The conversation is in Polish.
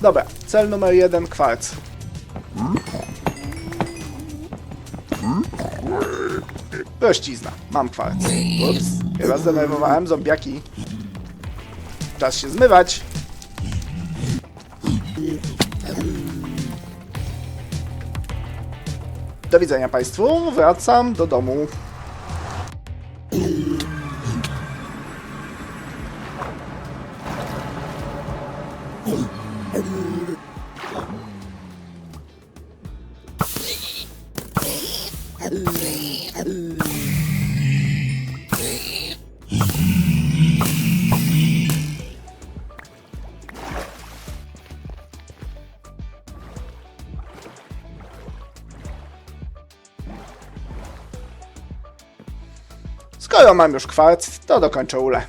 Dobra, cel numer jeden, kwarc. Prościzna, mam kwarc. Ups, chyba zdenerwowałem zombiaki. Czas się zmywać. Do widzenia Państwu, wracam do domu. Skoro mam już kwarc, to dokończę ulę.